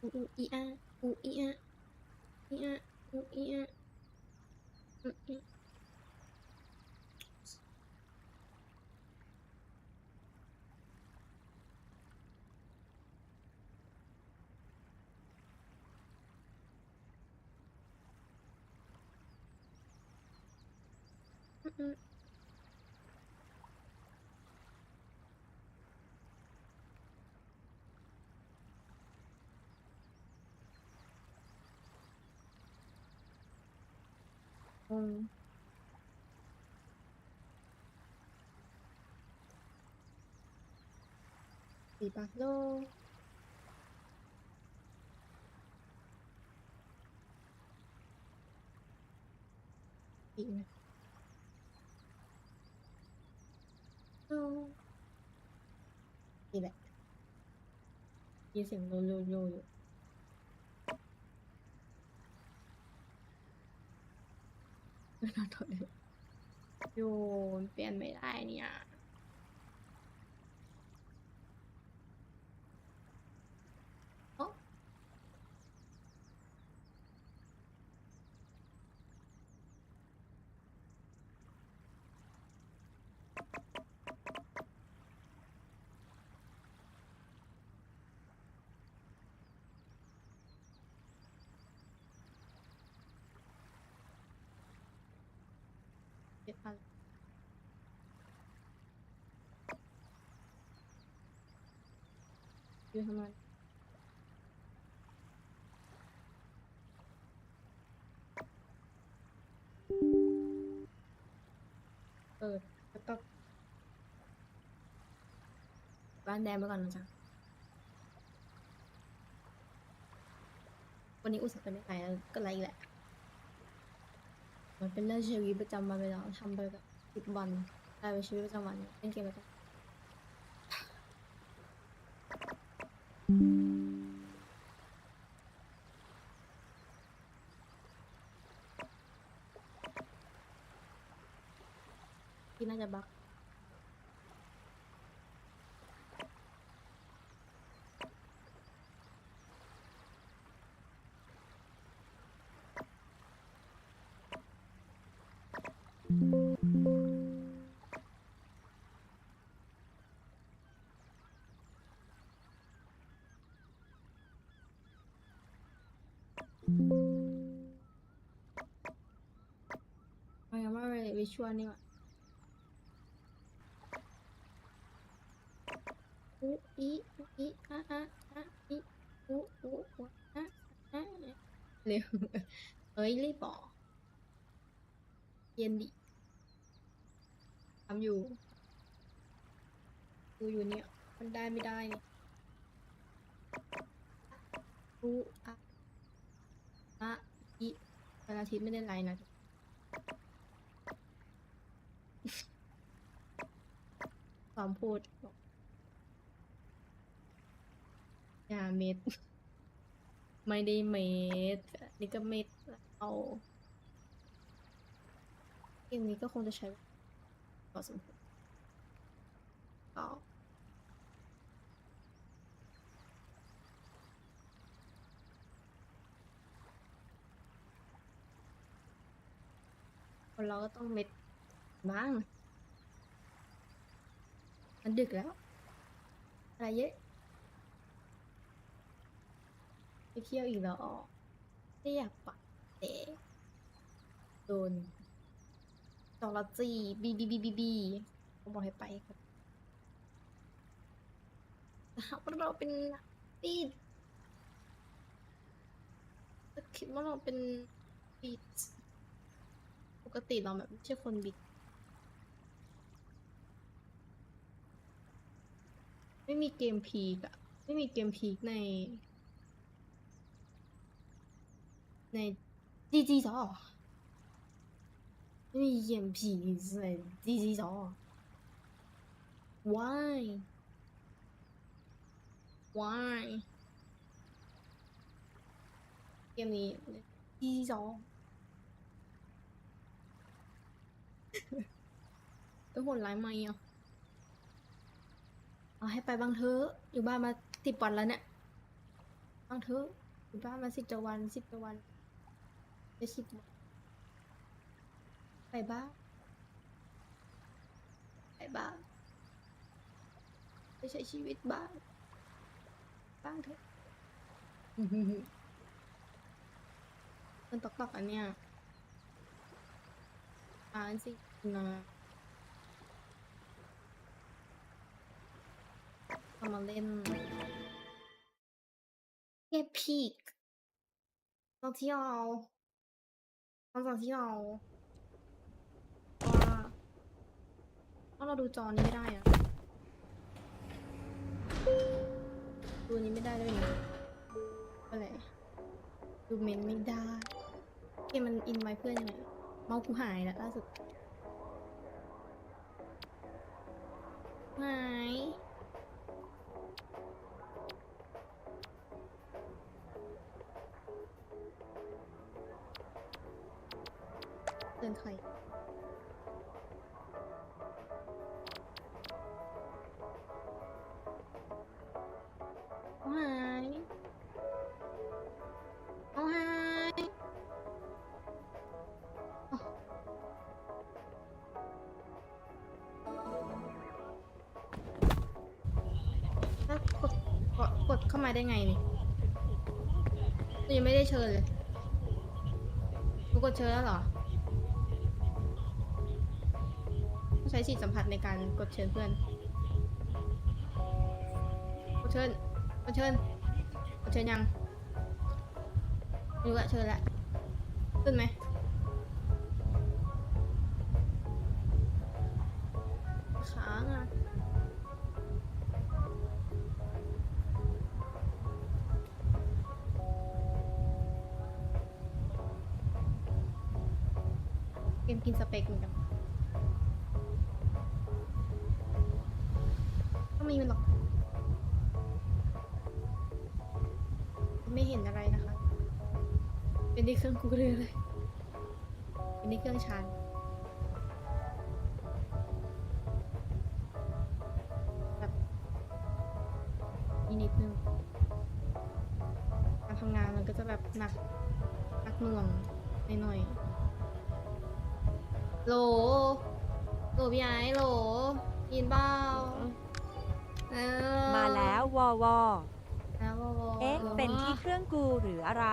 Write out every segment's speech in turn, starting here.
อูอูอีอาอูอีอาอีอาอูอีอาอืมอืมอืมอืม อืมสีปากโลอีกนะโลนี่ แหละยินเสียงโลโลโลอยู่ไม่น่าถอดเลยโยนเปลี่ยนไม่ได้เนี่ยโอ้ เจ็ดพันอยู่ทำไมเปิดแล้วก็บ้านแดงไปก่อนนะจ๊ะวันนี้อุตส่าห์ไปไม่ไปแล้วก็ไรอีกแหละ มันเป็นเรื่องชีวิตประจำวันไปแล้วทำไปแบบสิบวันกลายเป็นชีวิตประจำวันเล่นเกมไปก่อนที่น่าจะบัก มันยังไม่เลยวิชวลนี่หว่าอุอีอุอีอะอะอะอีอุอุอุอะอะเร็วเฮ้ยรีบบอกเย็นดิทำอยู่ดูอยู่เนี่ย มันได้ไม่ได้เนี่ยอุอะอะอีวันอาทิตย์ไม่ได้ไลน์นะ ความพูดอย่าเม็ด ไม่ได้เม็ดนี่ก็เม็ดเอาเกมนี้ก็คงจะใช้พอสมควรก็คนเราก็ต้องเม็ด บ้าง มันดึกแล้ว อะไรเยอะไปเที่ยวอีกแล้วอ๋อไม่อยากไปแต่โดนจอรจีบีบีบีบีบีเขาบอกให้ไปครับแต่หาเราเป็นปีดคิดว่าเราเป็นปีดปกติเราแบบไม่ใช่คนบิด ไม่มีเกมพีกอะไม่มีเกมพีกใน ในจีจีจอไม่มีเกมพีกในจีจีจอ why why เกมนี้จีจีจอก็โหดร้ายไหมอะ เอาให้ไปบ้างเถอะอยู่บ้านมาสิบวันแล้วเนี่ยบ้างเถอะอยู่บ้านมาสิบจะวันสิบจะวันจะสิบวันไปบ้างไปบ้างไปใช้ชีวิตบ้างบ้างเถอะมันตอกตอกอันเนี้ยอ่านสินะ เอามาเล่นเก็บพีกตอนที่เราตอนที่เราว่าว่าเราดูจอนี้ไม่ได้อะดูนี้ไม่ได้ด้วยนะอะไรดูเมนไม่ได้เกมมันอินไว้เพื่อนยังไงเมาส์กูหายแล้วล่าสุดหาย เตือนใคร เอาหายเอาหายอ๋อแล้วกดกดกดเข้ามาได้ไงนี่กูยังไม่ได้เชิญเลยกูกดเชิญแล้วเหรอ ช้สิทธิสัมผัสในการกดเชิญเพื่อน กดเชิญ กดเชิญ กดเชิญยังรู้ละเชิญละ ขึ้นไหมค้างอะเกมกินสเปกเหมือนกัน เป็นที่เครื่องกูเลยเลยเป็นที่เครื่องชาร์จแบบนิดนิดนึงการทำงานมันก็จะแบบหนักหนักหน่วงหน่อยๆโหลโหลพี่ไอ้โหลยินเปล่าเออมาแล้ววอวอแล้ววอวอเอ๊ะโหลเป็นที่เครื่องกูหรืออะไร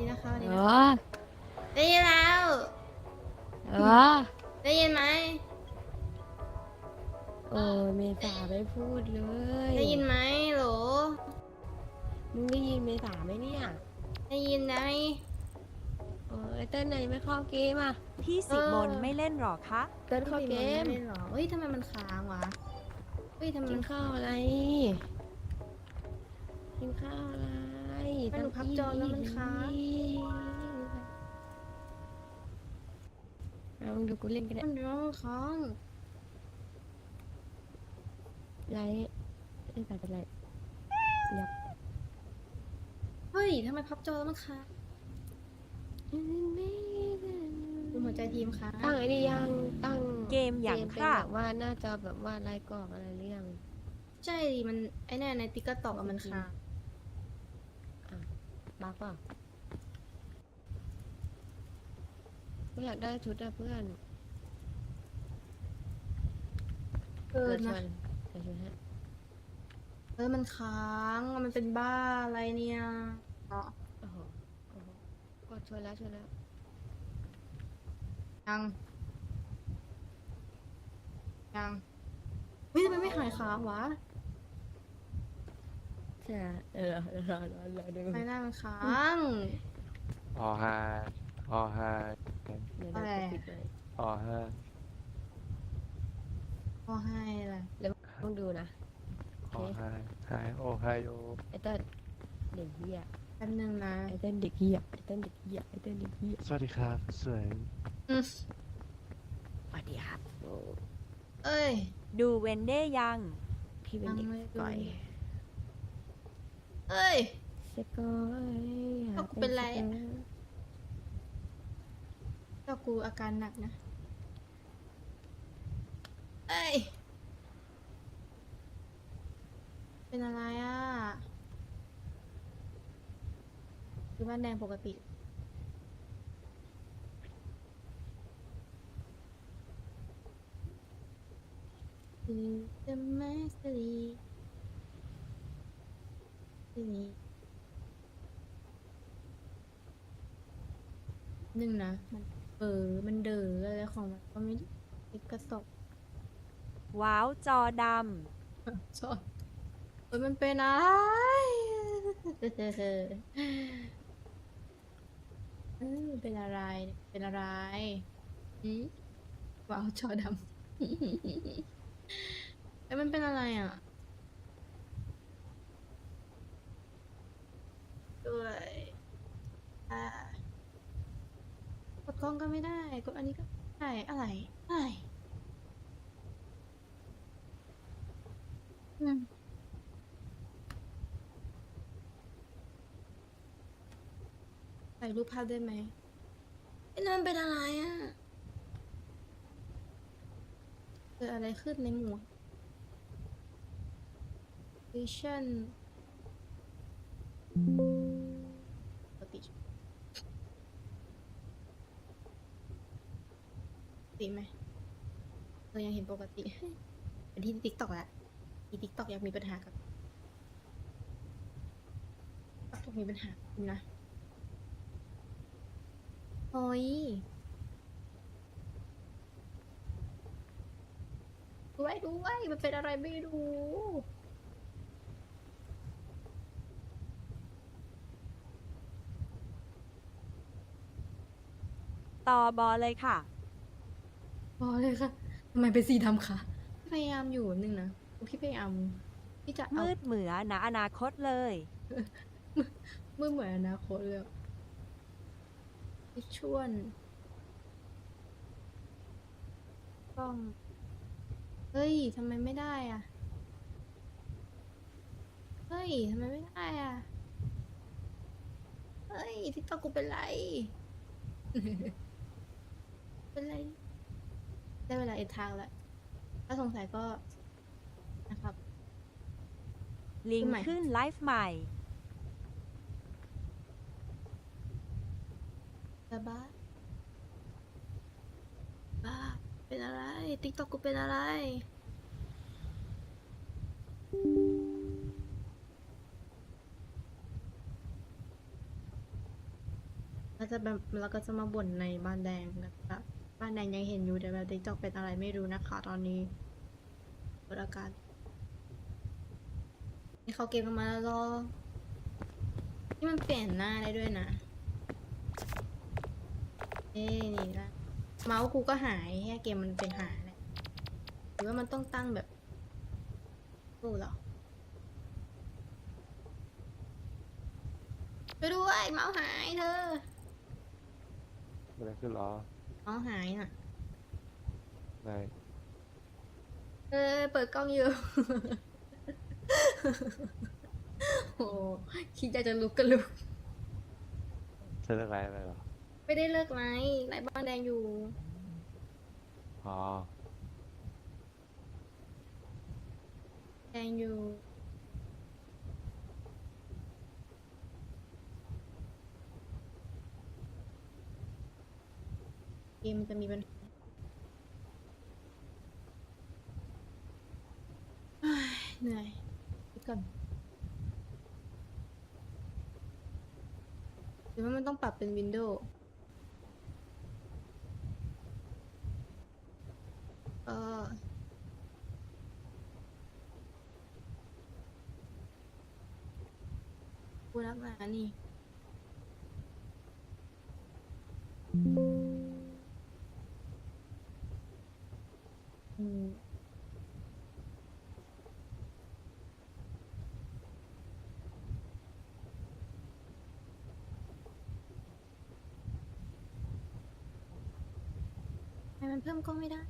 นี่นะคะนี่เอนะคะอได้ยินแล้ว เออได้ยินไหม เออเมษาไม่พูดเลยได้ยินไหมโหล มึงได้ยินเมษาไหมเนี่ยได้ยินไหม เออไอเต้นไหนไม่เข้าเกมอะ พี่สิมนไม่เล่นหรอคะ เต้นเข้าเกมไได้หรอเฮ้ยทำไมมันค้างวะเฮ้ยทำไมกิมันนข้าวอะไรกินข้าวอะไร ไม่รู้พับจอแล้วมันค้าง เอามึงดูกูเล่นกันเนี่ยมันร้องค้างไรเล่นสายเป็นไรยับเฮ้ยทำไมพับจอแล้วมันค้างดูหัวใจทีมค้างตั้งไอ้นี่ยังตั้งเกมอย่างเป็นค่ะ แบบว่าน่าจะแบบว่าลายกรอกอะไรหรือยังใช่ดิมันไอ้เนี่ยในติ๊กต็อกอะมันค้าง บักเปล่ากูอยากได้ชุดอะเพื่อนเออเดี๋ยวชนะวนเดี๋ยวชวนฮะเออมันค้าง มันเป็นบ้าอะไรเนี่ยอ๋อโอ้โหโอ้โหกดชวนแล้วชวนแล้ว ยังยังเฮ้ยทำไมไม่หายค้างวะ ช่เออรอรอรอรอดูไม่ได้มันค้าง ออฮาออฮาเดี๋ยวอะเราไรจะปิดเลยออฮาพอให้เลยต้องดูนะออฮาไฮโอไฮโอไอเต้นเด็กเหี้ยแป๊บนึงนะไอ้เต้นเด็กเหี้ยไอ้เต้นเด็กเหี้ยไอ้เต้นเด็กเหี้ยสวัสดีครับ สวยอืมสวัสดีครับโอ้เอ้ย ดูเวนเด้ยังพี่เป็นเด็กยังไม่ดูก่อย เอ้ยสกอยหาเอากูเป็นไรอะสกอยก็กูอาการหนักนะ เอ้ย เป็นอะไรอะ คือบ้านแดงปกติ คือจะมาสลี ทีนี้หนึ่งนะมันเบอมันเดออะไรของมันก็ไม่รู้ติดกระสอบว้าวจอดชอบเอ้ยมันเป็นอะไรเออมันเป็นอะไรเนี่ยเป็นอะไรอืมว้าวจอดำ เอ้ยมันเป็นอะไรอะ ด้วยอ่ากดกล้องก็ไม่ได้ กดอันนี้ก็ไม่ได้ อะไรอะไรอืมถ่ายรูปภาพได้ไหมไอ้นั่นเป็นอะไรอะเกิดอะไรขึ้นในหมวก vision ปกติปก ติไหมเรายังเห็นปกติเป็นที่ติ๊กต็อกแหละที่ติ๊กต็อกยังมีปัญหากับติ๊กต็อกมีปัญหาอยู่นะโอ้ยด้วยด้วยมันเป็นอะไรไม่รู้ำต่อบอเลยค่ะ พอเลยค่ะทำไมเป็นสีดำคะพยายามอยู่หนึ่งนะพี่พยายามที่จะเอามืดเหมือนะอนาคตเลย มือเหมือนอนาคตเลยพี่ชวนกล้องเฮ้ยทำไมไม่ได้อะเฮ้ยทำไมไม่ได้อะเฮ้ยทิกตอกกูเป็นไร เป็นไร ได้เวลาเอ็ดทางแล้ว ถ้าสงสัยก็นะครับ ลิงขึ้นใหม่ขึ้นไลฟ์ใหม่บ้าบ้า บ้า เป็นอะไร ติ๊กต็อกกูเป็นอะไร เราจะแบบเราก็จะมาบ่นในบ้านแดงนะครับ บ้านแดงยังเห็นอยู่แต่แบบติ๊กตอกเป็นอะไรไม่รู้นะคะ ตอนนี้เกิดอาการนี่เขาเกมกันมาแล้วรอนี่มันเปลี่ยนหน้าได้ด้วยนะเอ้นี่ละเมาส์กูก็หายแค่เกมมันเป็นหายแหละหรือว่ามันต้องตั้งแบบกูเหรอไปด้วยเมาส์หายเธออะไรขึ้นหรอ เมาส์หายน่ะไหนเออเปิดกล้องอยู่ โอ้คิดอยากจะลุกก็ลุกเส้นอะไรอะไรเหรอ ไม่ได้เลิกไหมไลฟ์บ้านแดงอยู่ อ๋อ แดงอยู่ เกมมันจะมีปัญหาเฮ้ยเหนื่อยไปก่อนหรือว่ามันต้องปรับเป็นวินโดว์เออกูรักหมานี่ ทำไมมันเพิ่มกล้องไม่ได้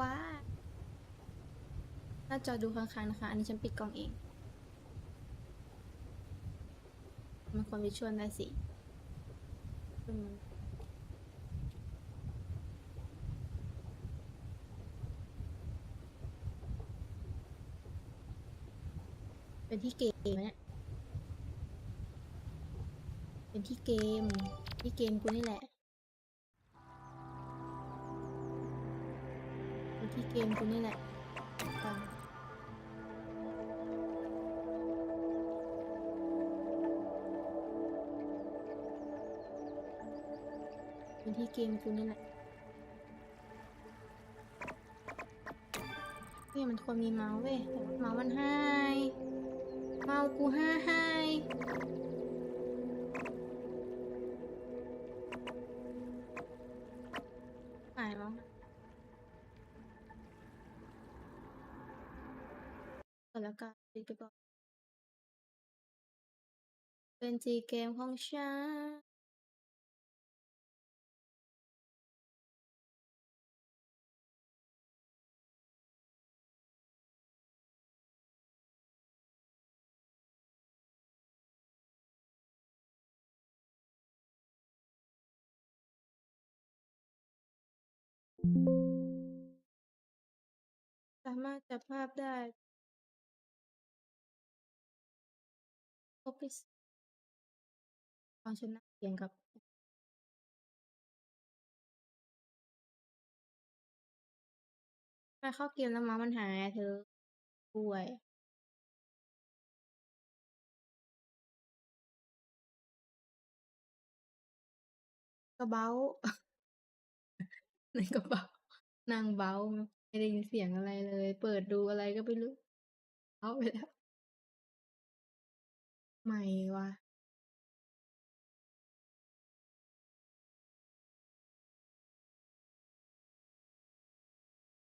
ว้าหน้าจอดูค้างๆนะคะ อันนี้ฉันปิดกล้องเอง มันควรวิชวลได้สิ เป็นที่เกมเนี่ย เป็นที่เกม ที่เกมกูนี่แหละ เป็นที่เกมกูนี่แหละฟังเป็นที่เกมกูนี่แหละเนี่ยมันควรมีเมาส์เว้ยแต่ว่าเมาส์มันหาย เมาส์กูหายหายหายแสามารถจับภาพได้โอเคตอนฉันนั่งเขียนกับมาเข้าเกมแล้วมามันหายเธอป่วยกระเบ้า ในกระเป๋านางเบ้าไม่ได้ยินเสียงอะไรเลย เปิดดูอะไรก็ไม่รู้เอาไปแล้วใหม่ว่ะ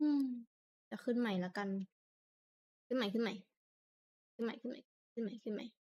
อืม จะขึ้นใหม่ละกัน ขึ้นใหม่ขึ้นใหม่ ขึ้นใหม่ขึ้นใหม่ ขึ้นใหม่ขึ้นใหม่